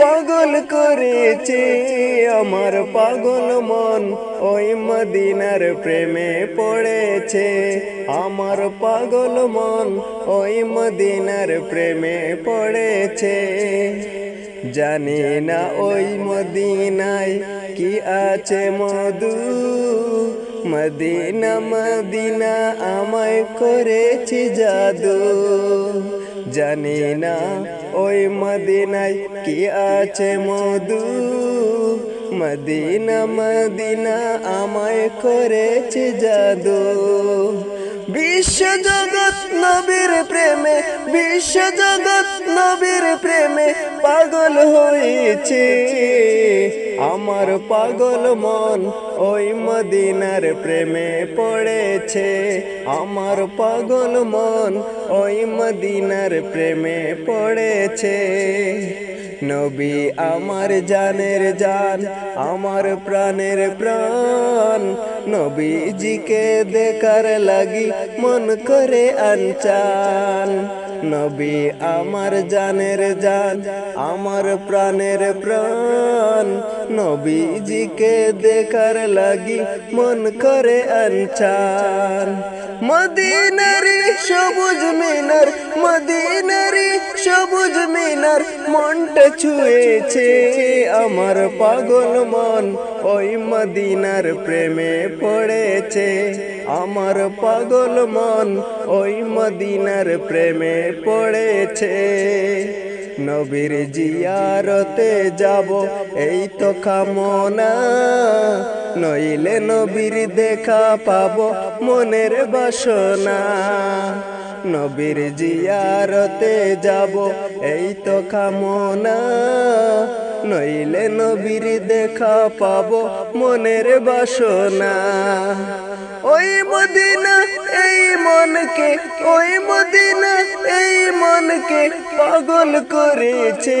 পাগল করেছে আমার পাগল মন। ওই মদিনার প্রেমে পড়েছে আমার পাগল মন। ওই মদিনার প্রেমে পড়েছে। জানি না ওই মদিনায় কি আছে মধু। মদিনা মদিনা আমায় করেছি জাদু। জানি না ওই মদিনায় কি আছে মধু। মদিনা মদিনা আমায় করেছে জাদু। বিশ্ব জগৎ নবীর প্রেমে, বিশ্ব জগৎ নবীর প্রেমে পাগল হয়েছে। আমার পাগল মন ওই মদিনার প্রেমে পড়েছে। আমার পাগল মন ওই মদিনার প্রেমে পড়েছে। নবী আমার জানের জান, আমার প্রাণের প্রাণ। নবীজিকে দেখার লাগি মন করে আনচান নবী আমার জানের জান, আমার প্রাণের প্রাণ। নবীজিকে দেখার লাগি মন করে আনচান মদিনারি সবুজ মিনার মদিনারি মিনার মনটা ছুঁয়েছে, আমার পাগল মন ওই মদিনার প্রেমে পড়েছে। আমার পাগল মন ওই মদিনার প্রেমে পড়েছে। নবীর জিয়ারতে যাব, এই তো কামনা। নইলে নবীর দেখা পাব মনের বাসনা। নবীর জিয়ারতে যাব, এই তো কামনা। নইলে নবীর দেখা পাব মনের বাসনা। ওই মদিনা, এই মনকে, ওই মদিনা, এই মনকে পাগল করেছে।